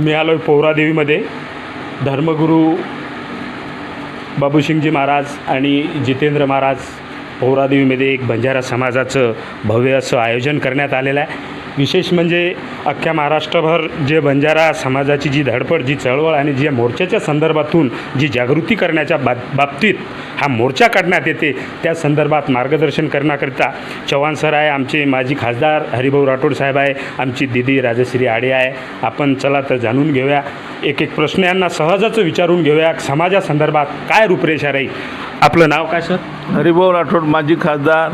मी आलो आहे पौरादेवीमध्ये धर्मगुरू बाबूसिंगजी महाराज आणि जितेंद्र महाराज पौरादेवीमध्ये एक बंजारा समाजाचं भव्य असं आयोजन करण्यात आलेलं आहे. विशेष म्हणजे अख्ख्या महाराष्ट्रभर जे बंजारा समाजाची जी धडपड जी चळवळ आणि जी मोर्चाच्या संदर्भातून जी जागृती करण्याच्या बा बाबतीत हा मोर्चा काढण्यात येते त्या संदर्भात मार्गदर्शन करण्याकरिता चव्हाण सर आहे आमचे माजी खासदार हरिभाऊ राठोड साहेब आहे आमची दिदी राजश्री आडे आहे. आपण चला तर जाणून घेऊया. एक एक प्रश्न यांना सहजच विचारून घेऊया. समाजासंदर्भात काय रूपरेषा राहील? आपलं नाव काय सर? हरिभाऊ राठोड माजी खासदार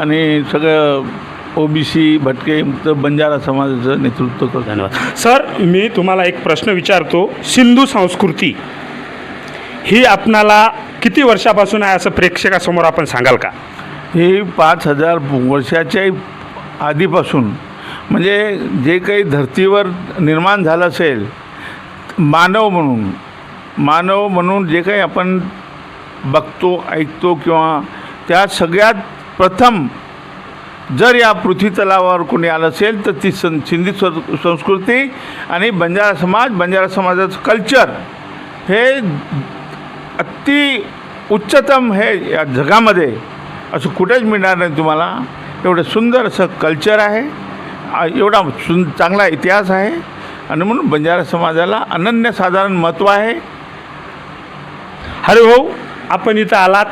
आणि सगळं ओबीसी भटके मुक्त बंजारा समाजाचं नेतृत्व करतो. धन्यवाद. सर मी तुम्हाला एक प्रश्न विचारतो. सिंधू संस्कृती ही आपणाला किती वर्षापासून आहे असं प्रेक्षकासमोर आपण सांगाल का? ही पाच हजार वर्षाच्या आधीपासून म्हणजे जे काही धर्तीवर निर्माण झालं असेल मानव म्हणून मानव म्हणून जे काही आपण बघतो ऐकतो किंवा त्या सगळ्यात प्रथम जर या पृथ्वी तलावावर कोणी आलं असेल तर ती सं सिंधी संस्कृती आणि बंजारा समाज बंजारा समाजाचं कल्चर हे अति उच्चतम हे या जगामध्ये असं कुठेच मिळणार नाही तुम्हाला. एवढं सुंदर असं कल्चर आहे. एवढा सुं चांगला इतिहास आहे. आणि म्हणून बंजारा समाजाला अनन्यसाधारण महत्त्व आहे. अरे भाऊ आपण इथं आलात.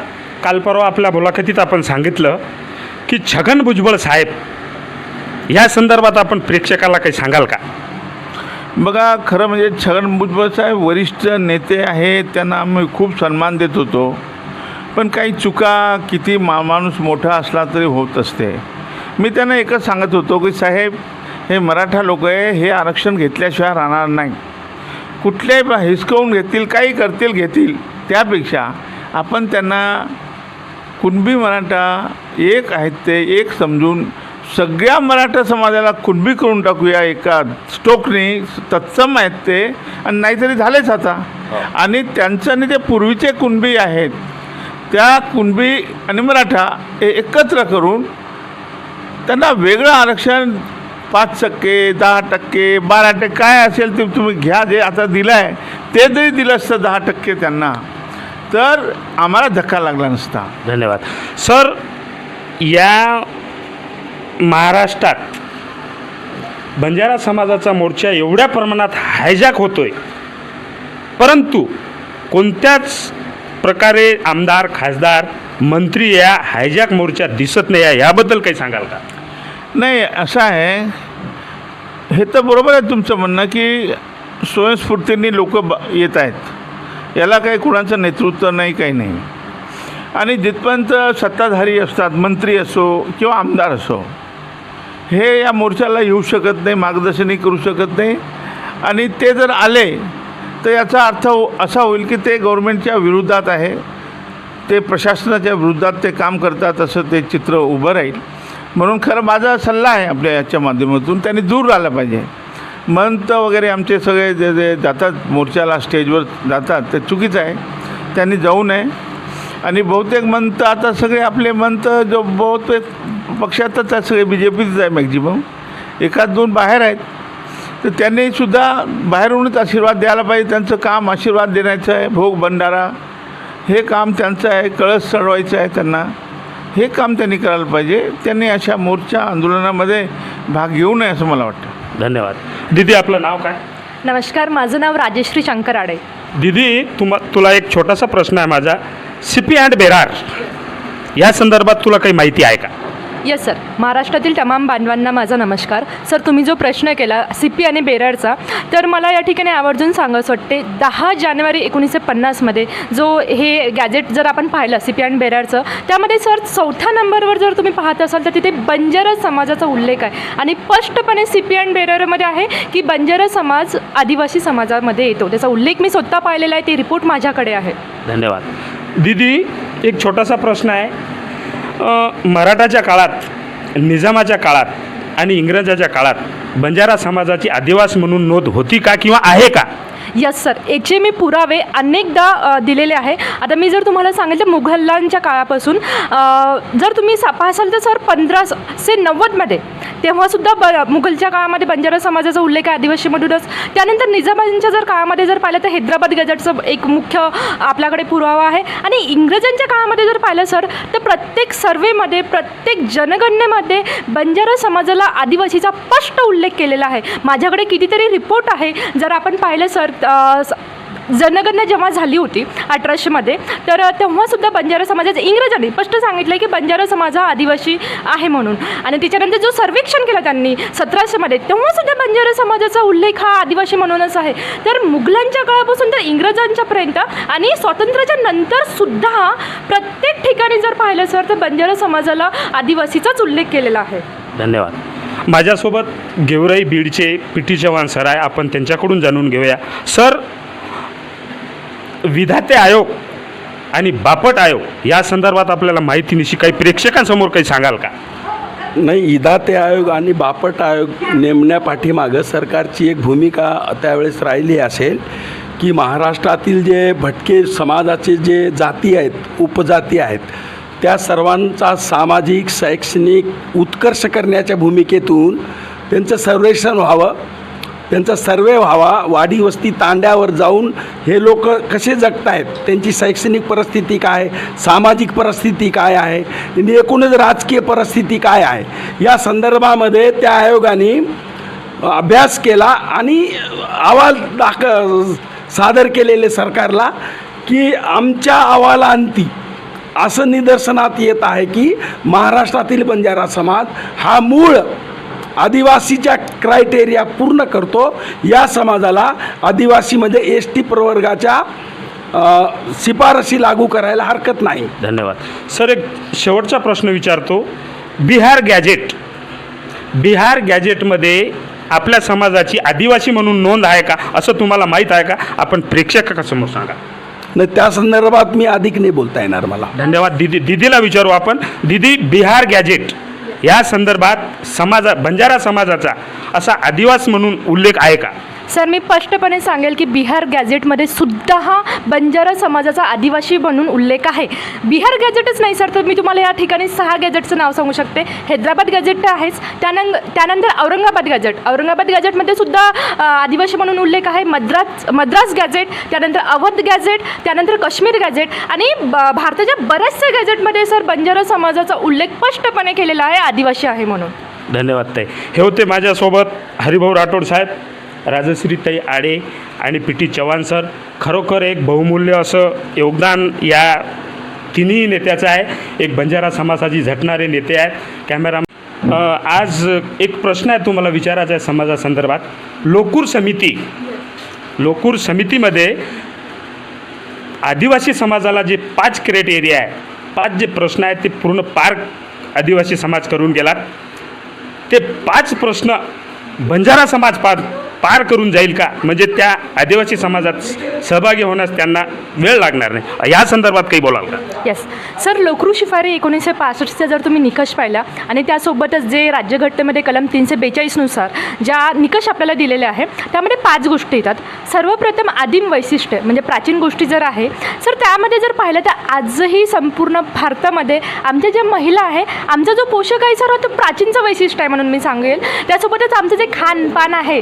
काल परवा आपल्या मुलाखतीत आपण सांगितलं की छगन भुजबळ साहेब ह्या संदर्भात आपण प्रेक्षकाला काही सांगाल का? बघा खरं म्हणजे छगन भुजबळ साहेब वरिष्ठ नेते आहेत त्यांना आम्ही खूप सन्मान देत होतो. पण काही चुका किती मा माणूस मोठा असला तरी होत असते. मी त्यांना एकच सांगत होतो की साहेब हे मराठा लोक आहे हे आरक्षण घेतल्याशिवाय राहणार नाही. कुठल्याही हिसकवून घेतील काही करतील घेतील. त्यापेक्षा आपण त्यांना कुणबी मराठा एक आहेत ते एक समजून सगळ्या मराठा समाजाला कुणबी करून टाकूया एका स्टोकनी तत्सम आहेत ते आणि नाहीतरी झालेच आता. आणि त्यांचं आणि ते पूर्वीचे कुणबी आहेत त्या कुणबी आणि मराठा हे एकत्र करून त्यांना वेगळं आरक्षण पाच टक्के दहा टक्के बारा टक्के काय असेल ते तुम्ही घ्या जे आता दिलं आहे ते जरी दिलं असतं दहा टक्के त्यांना तर आम्हाला धक्का लागला नसता. धन्यवाद. सर या महाराष्ट्रात बंजारा समाजाचा मोर्चा एवढ्या प्रमाणात हायजॅक होतोय. परंतु कोणत्याच प्रकारे आमदार खासदार मंत्री या हायजॅक मोर्चात दिसत नाही आहे याबद्दल काही सांगाल का? नाही असं आहे. हे तर बरोबर आहे तुमचं म्हणणं की स्वयंस्फूर्तीने लोक ब येत आहेत. याला काही कुणाचं नेतृत्व नाही काही नाही. आणि जिथपर्यंत सत्ताधारी असतात मंत्री असो किंवा आमदार असो हे या मोर्चाला येऊ शकत नाही मार्गदर्शनही करू शकत नाही. आणि ते जर आले तर याचा अर्थ असा होईल की ते गव्हर्मेंटच्या विरोधात आहे ते प्रशासनाच्या विरोधात ते काम करतात असं ते चित्र उभं राहील. म्हणून खरं माझा सल्ला आहे आपल्या याच्या माध्यमातून त्यांनी दूर राहिलं पाहिजे. मंत वगैरे आमचे सगळे जे जे जातात मोर्चाला स्टेजवर जातात ते चुकीचं आहे. त्यांनी जाऊ नये. आणि बहुतेक मंत आता सगळे आपले मंत जो बहुतेक पक्षातच आहे सगळे बी जे पीच आहे मॅक्झिमम एकाच दोन बाहेर आहेत. तर त्यांनीसुद्धा बाहेरूनच आशीर्वाद द्यायला पाहिजे. त्यांचं काम आशीर्वाद देण्याचं आहे. भोग भंडारा हे काम त्यांचं आहे. कळस चढवायचं आहे त्यांना. हे काम त्यांनी करायला पाहिजे. त्यांनी अशा मोर्चा आंदोलनामध्ये भाग घेऊ नये असं मला वाटतं. धन्यवाद. दिदी आपलं नाव काय? नमस्कार माझं नाव राजेश्री शंकर आडे दिदी तुम तुला एक छोटासा प्रश्न आहे माझा. सिपी अँड बेरार या संदर्भात तुला काही माहिती आहे का? येस सर महाराष्ट्रातील तमाम बांधवांना माझा नमस्कार. सर तुम्ही जो प्रश्न केला सी पी आणि बेरारचा तर मला या ठिकाणी आवर्जून सांगायचं वाटते दहा जानेवारी एकोणीसशे पन्नासमध्ये जो हे गॅजेट जर आपण पाहिलं सी पी आणि बेरारचं त्यामध्ये सर चौथ्या नंबरवर जर तुम्ही पाहत असाल तर तिथे बंजारा समाजाचा उल्लेख आहे. आणि स्पष्टपणे सी पी अँड बेरारमध्ये आहे की बंजारा समाज आदिवासी समाजामध्ये येतो. त्याचा उल्लेख मी स्वतः पाहिलेला आहे ती रिपोर्ट माझ्याकडे आहे. धन्यवाद. दिदी एक छोटासा प्रश्न आहे. मराठाच्या काळात निजामाच्या काळात आणि इंग्रजाच्या काळात बंजारा समाजाची आदिवास म्हणून नोंद होती का किंवा आहे का? यस सर याचे मी पुरावे अनेकदा दिलेले आहे. आता मी जर तुम्हाला सांगितलं मुघलांच्या काळापासून जर तुम्ही सा पाहसाल तर सर पंधराशे नव्वदमध्ये तेव्हासुद्धा ब मुघलच्या काळामध्ये बंजारा समाजाचा उल्लेख आहे आदिवासीमधूनच त्यानंतर निजामांच्या जर काळामध्ये जर पाहिलं तर हैदराबाद गजटचं एक मुख्य आपल्याकडे पुरावा आहे. आणि इंग्रजांच्या काळामध्ये जर पाहिलं सर तर प्रत्येक सर्वेमध्ये प्रत्येक जनगणनेमध्ये बंजारा समाजाला आदिवासीचा स्पष्ट उल्लेख केलेला आहे. माझ्याकडे कितीतरी रिपोर्ट आहे. जर आपण पाहिलं सर जनगणना जेव्हा झाली होती अठराशेमध्ये तर तेव्हासुद्धा बंजारा समाजाचं इंग्रजांनी स्पष्ट सांगितलं की बंजारा समाज हा आदिवासी आहे म्हणून. आणि त्याच्यानंतर जो सर्वेक्षण केलं त्यांनी सतराशेमध्ये तेव्हासुद्धा बंजारा समाजाचा उल्लेख हा आदिवासी म्हणूनच आहे. तर मुघलांच्या काळापासून तर इंग्रजांच्यापर्यंत आणि स्वातंत्र्याच्या नंतरसुद्धा प्रत्येक ठिकाणी जर पाहिलं सर तर बंजारा समाजाला आदिवासीचाच उल्लेख केलेला आहे. धन्यवाद. माझ्यासोबत गेवराई बीडचे पी टी चव्हाण सर आहे. आपण त्यांच्याकडून जाणून घेऊया. सर विधाते आयोग आणि बापट आयोग या संदर्भात आपल्याला माहितीनिशी काही प्रेक्षकांसमोर काही सांगाल का? नाही इदाते आयोग आणि बापट आयोग नेमण्यापाठीमागं सरकारची एक भूमिका त्यावेळेस राहिली असेल की महाराष्ट्रातील जे भटके समाजाचे जे जाती आहेत उपजाती आहेत त्या सर्वांचा सामाजिक शैक्षणिक उत्कर्ष करण्याच्या भूमिकेतून त्यांचं सर्वेक्षण व्हावं त्यांचा सर्वे व्हावा वाडी वस्ती तांड्यावर जाऊन हे लोक कसे जगत आहेत त्यांची शैक्षणिक परिस्थिती काय सामाजिक परिस्थिती काय आहे आणि एकूणच राजकीय परिस्थिती काय आहे या संदर्भामध्ये त्या आयोगाने अभ्यास केला आणि अहवाल दाख सादर केलेले सरकारला की आमच्या अहवालांती असं निदर्शनात येत आहे की महाराष्ट्रातील बंजारा समाज हा मूळ आदिवासीच्या क्रायटेरिया पूर्ण करतो. या समाजाला आदिवासीमध्ये एस टी प्रवर्गाच्या अ, शिफारसी लागू करायला हरकत नाही. धन्यवाद. सर एक शेवटचा प्रश्न विचारतो. बिहार गॅजेट बिहार गॅजेटमध्ये आपल्या समाजाची आदिवासी म्हणून नोंद आहे का? असं तुम्हाला माहीत आहे का? आपण प्रेक्षकासमोर सांगा. न त्या संदर्भात मी अधिक नाही बोलता येणार मला. धन्यवाद. दिदी दिदीला विचारू आपण. दिदी बिहार गॅजेट या संदर्भात समाजा बंजारा समाजाचा असा आदिवास म्हणून उल्लेख आहे का? सर मी स्पष्टपणे सांगेल की बिहार गॅझेटमध्ये सुद्धा हा बंजारा समाजाचा आदिवासी म्हणून उल्लेख आहे. बिहार गॅझेटच नाही सर तर मी तुम्हाला या ठिकाणी सहा गॅझेटचं नाव सांगू शकते. हैदराबाद गॅझेट तर आहेच. त्यानं त्यानंतर औरंगाबाद गॅझेट. औरंगाबाद गॅझेटमध्ये सुद्धा आदिवासी म्हणून उल्लेख आहे. मद्रास मद्रास गॅझेट त्यानंतर अवध गॅझेट त्यानंतर काश्मीर गॅझेट आणि ब- भारताच्या बऱ्याचशा गॅझेटमध्ये सर बंजारा समाजाचा उल्लेख स्पष्टपणे केलेला आहे. आदिवासी आहे म्हणून. धन्यवाद ताई. हे होते माझ्यासोबत हरिभाऊ राठोड साहेब. राजश्रीताई आडे आणि पी टी चव्हाण सर. खरोखर एक बहुमूल्य असं योगदान या तिन्ही नेत्याचं आहे. एक बंजारा समाजाची झटणारे नेते आहेत. कॅमेरा आज एक प्रश्न आहे तुम्हाला विचारायचा आहे समाजासंदर्भात. लोकूर समिती लोकूर समितीमध्ये आदिवासी समाजाला जे पाच क्रायटेरिया आहे पाच जे प्रश्न आहेत ते पूर्ण पार आदिवासी समाज करून गेलात. ते पाच प्रश्न बंजारा समाज पार पार करून जाईल का? म्हणजे त्या आदिवासी समाजात सहभागी होण्यास त्यांना वेळ लागणार नाही. या संदर्भात काही बोलाल का? येस सर लोकरू शिफारी एकोणीसशे पासष्टचा जर तुम्ही निकष पाहिला आणि त्यासोबतच जे राज्यघटनेमध्ये कलम तीनशे बेचाळीसनुसार ज्या निकष आपल्याला दिलेले आहे त्यामध्ये पाच गोष्टी येतात. सर्वप्रथम आदिम वैशिष्ट्य म्हणजे प्राचीन गोष्टी जर आहे सर त्यामध्ये जर पाहिलं तर आजही संपूर्ण भारतामध्ये आमच्या ज्या महिला आहे आमचा जो पोषक आहे सर तो प्राचीनचं वैशिष्ट्य आहे म्हणून मी सांगेल. त्यासोबतच आमचं जे खानपान आहे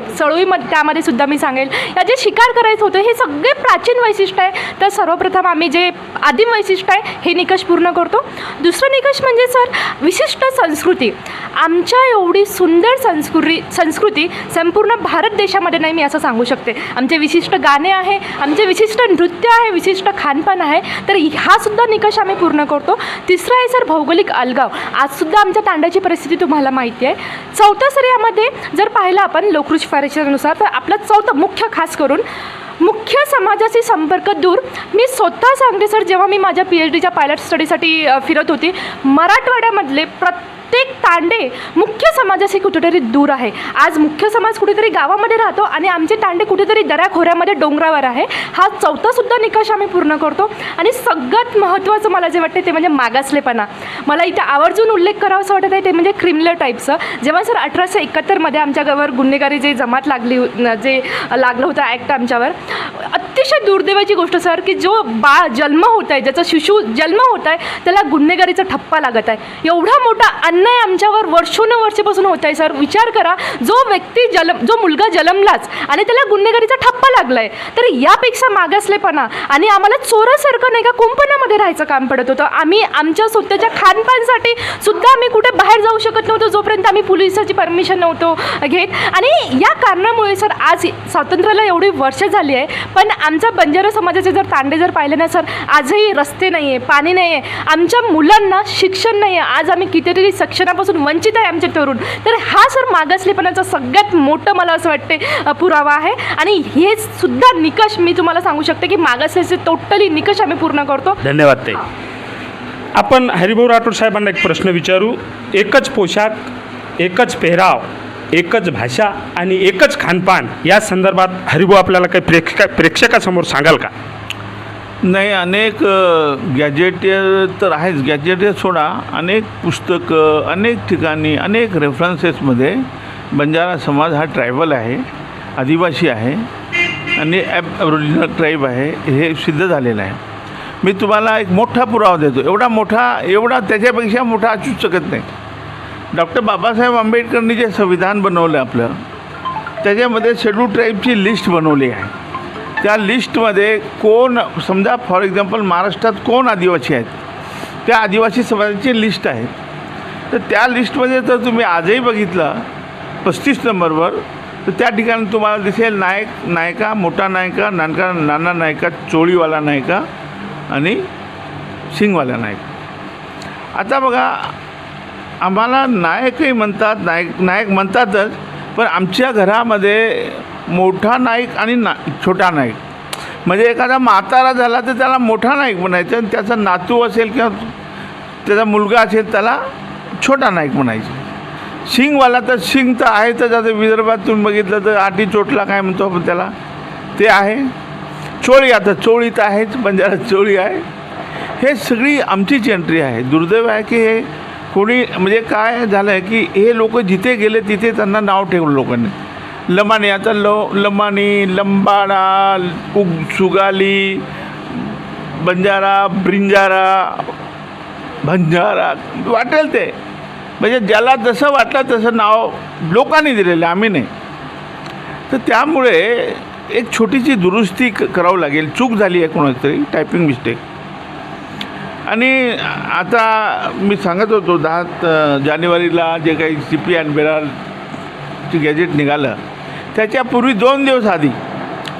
सळोईमध्ये त्यामध्ये सुद्धा मी सांगेल या जे शिकार करायचं होतं हे सगळे प्राचीन वैशिष्ट्य आहे. तर सर्वप्रथम आम्ही जे आदिम वैशिष्ट्य आहे हे निकष पूर्ण करतो. दुसरं निकष म्हणजे सर विशिष्ट संस्कृती. आमच्या एवढी सुंदर संस्कृती संस्कृती संपूर्ण भारत देशामध्ये नाही मी असं सांगू शकते. आमचे विशिष्ट गाणे आहे आमचे विशिष्ट नृत्य आहे विशिष्ट खानपान आहे तर हा सुद्धा निकष आम्ही पूर्ण करतो. तिसरं आहे सर भौगोलिक अलगाव. आजसुद्धा आमच्या तांड्याची परिस्थिती तुम्हाला माहिती आहे. चौथं सर यामध्ये जर पाहिलं आपण लोकरू शिफारशीनुसार तर आपलं चौथं मुख्य खास करून मुख्य समाजाशी संपर्क दूर. मी स्वतः सांगते सर जेव्हा मी माझ्या पी एच डीच्या पायलट स्टडीसाठी फिरत होती मराठवाड्यामधले प्रत्येक तांडे मुख्य समाजाशी कुठेतरी दूर आहे. आज मुख्य समाज कुठेतरी गावामध्ये राहतो आणि आमचे तांडे कुठेतरी दऱ्याखोऱ्यामध्ये डोंगरावर आहे. हा चौथासुद्धा निकष आम्ही पूर्ण करतो. आणि सगळ्यात महत्त्वाचं मला जे वाटते ते म्हणजे मागासलेपणा. मला इथे आवर्जून उल्लेख करावा असं वाटत आहे ते म्हणजे क्रिमिनल टाईपचं जेव्हा सर अठराशे एकाहत्तरमध्ये आमच्या गावावर गुन्हेगारी जे जमात लागली जे लागलं होतं ॲक्ट आमच्यावर अतिशय दुर्दैवाची गोष्ट सर की जो बाळ जन्म होत आहे ज्याचा शिशू जन्म होत आहे त्याला गुन्हेगारीचा ठप्पा लागत आहे. एवढा मोठा अन्न अन्याय आमच्यावर वर्षोनवर्षीपासून होत आहे सर. विचार करा जो व्यक्ती जलम जो मुलगा जलमलाच आणि त्याला गुन्हेगारीचा ठप्पा लागलाय तर यापेक्षा मागासलेपणा आणि आम्हाला चोरासारखं नाही का कुंपणामध्ये राहायचं काम पडत होतं. आम्ही आमच्या स्वतःच्या खानपानसाठी सुद्धा आम्ही कुठे बाहेर जाऊ शकत नव्हतो जोपर्यंत आम्ही पोलिसाची परमिशन नव्हतो घेत. आणि या कारणामुळे सर आज स्वातंत्र्याला एवढी वर्ष झाली आहे पण आमच्या बंजारा समाजाचे जर तांडे जर पाहिले ना सर आजही रस्ते नाही आहे पाणी नाही आहे आमच्या मुलांना शिक्षण नाही आहे आज आम्ही कितीतरी शिक्षणापासून वंचित आहे आमचे तरुण. तर हा सर मागासलेपणाचा सगळ्यात मोठं मला असं वाटते पुरावा आहे. आणि हे सुद्धा निकष मी तुम्हाला सांगू शकते की मागासलेचे टोटली निकष आम्ही पूर्ण करतो. धन्यवाद ते आपण हरिभाऊ राठोड साहेबांना एक प्रश्न विचारू. एकच पोशाख एकच पेहराव एकच भाषा आणि एकच खानपान या संदर्भात हरिभाऊ आपल्याला काही प्रेक्षका प्रेक्षकासमोर सांगाल का? नाही अनेक गॅजेट तर आहेच. गॅजेट सोडा. अनेक पुस्तकं अनेक ठिकाणी अनेक रेफरन्सेसमध्ये बंजारा समाज हा ट्रायबल आहे आदिवासी आहे आणि ॲप ओरिजिनल ट्राईब आहे हे सिद्ध झालेलं आहे. मी तुम्हाला एक मोठा पुरावा देतो. एवढा मोठा एवढा त्याच्यापेक्षा मोठा असूच शकत नाही. डॉक्टर बाबासाहेब आंबेडकरनी जे संविधान बनवलं आपलं त्याच्यामध्ये शेड्यूल ट्राईबची लिस्ट बनवली आहे. त्या लिस्टमध्ये कोण समजा फॉर एक्झाम्पल महाराष्ट्रात कोण आदिवासी आहेत? त्या आदिवासी समाजाची लिस्ट आहे तर त्या लिस्टमध्ये जर तुम्ही आजही बघितलं पस्तीस नंबरवर तर त्या ठिकाणी तुम्हाला दिसेल नायक नायका मोठा नायका नानका नाना नायका चोळीवाला नायका आणि सिंगवाला नायक. आता बघा आम्हाला नायकही म्हणतात नायक नायक म्हणतातच पण आमच्या घरामध्ये मोठा नाईक आणि ना छोटा नाईक. म्हणजे एखादा म्हातारा झाला तर त्याला मोठा नाईक म्हणायचं आणि त्याचा नातू असेल किंवा त्याचा मुलगा असेल त्याला छोटा नाईक म्हणायचं. सिंगवाला तर सिंग तर आहे तर आता विदर्भात तुम्ही बघितलं तर आटी चोटला काय म्हणतो आपण त्याला? ते आहे. चोळी आता चोळी तर आहेच बंजारा चोळी आहे हे सगळी आमचीच एंट्री आहे. दुर्दैव आहे की हे कोणी म्हणजे काय झालं आहे की हे लोक जिथे गेले तिथे त्यांना नाव ठेवलं लोकांनी. लमाणी आता लो लमाणी लंबाडा उग सुगाली बंजारा ब्रिंजारा भंजारा वाटेल ते. म्हणजे ज्याला जसं वाटलं तसं नाव लोकांनी दिलेलं आहे, आम्ही नाही. तर त्यामुळे एक छोटीशी दुरुस्ती क करावं लागेल. चूक झाली आहे कोणाची तरी टायपिंग मिस्टेक आणि आता मी सांगत होतो दहा जानेवारीला जे काही सी पी अँड बेरारची गॅजेट निघालं त्याच्यापूर्वी दोन दिवस आधी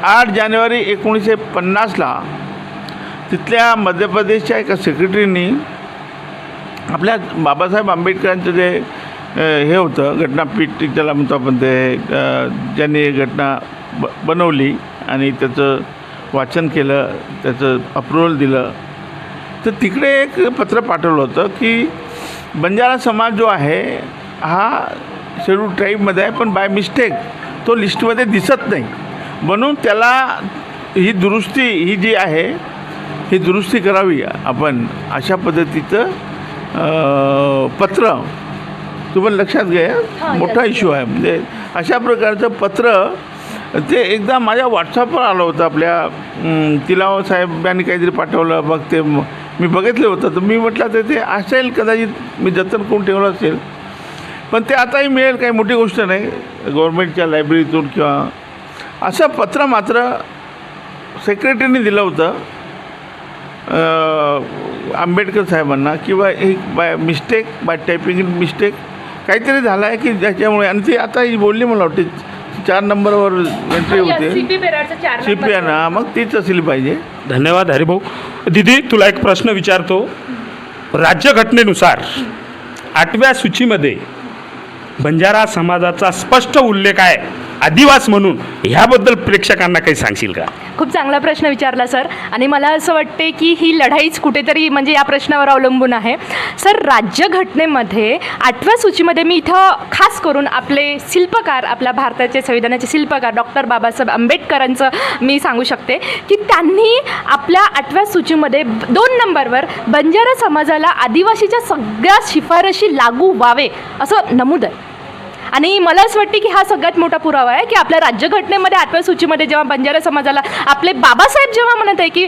आठ जानेवारी एकोणीसशे पन्नासला तिथल्या मध्य प्रदेशच्या एका सेक्रेटरीनी आपल्या बाबासाहेब आंबेडकरांचं जे हे होतं घटनापीठ ज्याला म्हणतो आपण ते ज्यांनी घटना ब बनवली आणि त्याचं वाचन केलं त्याचं अप्रुव्हल दिलं. तर तिकडे एक पत्र पाठवलं होतं की बंजारा समाज जो आहे हा शेड्यूल ट्राईबमध्ये आहे पण बाय मिस्टेक तो लिस्टमध्ये दिसत नाही. म्हणून त्याला ही दुरुस्ती ही जी आहे ही दुरुस्ती करावी आपण अशा पद्धतीचं पत्र. तुम्हाला लक्षात घ्या मोठा इश्यू आहे. म्हणजे अशा प्रकारचं पत्र ते एकदा माझ्या व्हॉट्सअपवर आलं होतं आपल्या तिलाव साहेबांनी काहीतरी पाठवलं. मग ते म- मी बघितलं होतं. तर मी म्हटलं तर ते असेल कदाचित मी जतन करून ठेवलं असेल. पण ते आताही मिळेल काही मोठी गोष्ट नाही. गव्हर्मेंटच्या लायब्ररीतून किंवा असं पत्र मात्र सेक्रेटरीने दिलं होतं आंबेडकर साहेबांना किंवा एक by mistake by typing mistake काहीतरी झालं आहे की ज्याच्यामुळे आणि ती आता ही बोलली मला वाटते चार नंबरवर एंट्री होते. बेरारचं चार सी पी नंबर. ना मग तीच असली पाहिजे. धन्यवाद हरिभाऊ. दिदी तुला एक प्रश्न विचारतो. राज्यघटनेनुसार आठव्या सूचीमध्ये बंजारा समाजाचा स्पष्ट उल्लेख आहे. आदिवास म्हणून ह्याबद्दल प्रेक्षकांना काही सांगशील का? खूप चांगला प्रश्न विचारला सर. आणि मला असं वाटते की ही लढाईच कुठेतरी म्हणजे या प्रश्नावर अवलंबून आहे. सर राज्यघटनेमध्ये आठव्या सूचीमध्ये मी इथं खास करून आपले शिल्पकार आपल्या भारताचे संविधानाचे शिल्पकार डॉक्टर बाबासाहेब आंबेडकरांचं मी सांगू शकते की त्यांनी आपल्या आठव्या सूचीमध्ये दोन नंबरवर बंजारा समाजाला आदिवासीच्या सगळ्या शिफारशी लागू व्हावे असं नमूद आहे. आणि मला असं वाटते की हा सगळ्यात मोठा पुरावा आहे की आपल्या राज्यघटनेमध्ये आठव्या सूचीमध्ये जेव्हा बंजारा समाजाला आपले बाबासाहेब जेव्हा म्हणत आहे की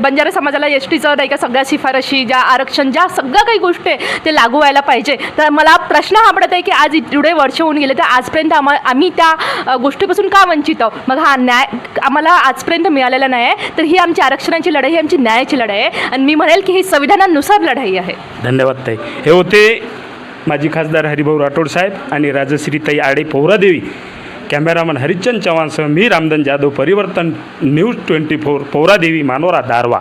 बंजारा समाजाला एस टीचं नाही का सगळ्या शिफारशी ज्या आरक्षण ज्या सगळ्या काही गोष्टी आहे ते लागू व्हायला पाहिजे. तर मला प्रश्न हा पडत आहे की आज एवढे वर्ष होऊन गेले तर आजपर्यंत आम्हा आम्ही त्या गोष्टीपासून का वंचित आहोत? मग हा न्याय आम्हाला आजपर्यंत मिळालेला नाही आहे तर ही आमची आरक्षणाची लढाई ही आमची न्यायाची लढाई आहे. आणि मी म्हणेल की ही संविधानानुसार लढाई आहे. धन्यवाद ताई. हे होते माजी खासदार हरिभाऊ राठोड साहेब आणि राजश्रीताई आडे पौरादेवी कॅमेरामन हरिचंद चव्हाणसह मी Ramdhan Jadhav Parivartan news twenty four Pohradevi Manora Darwha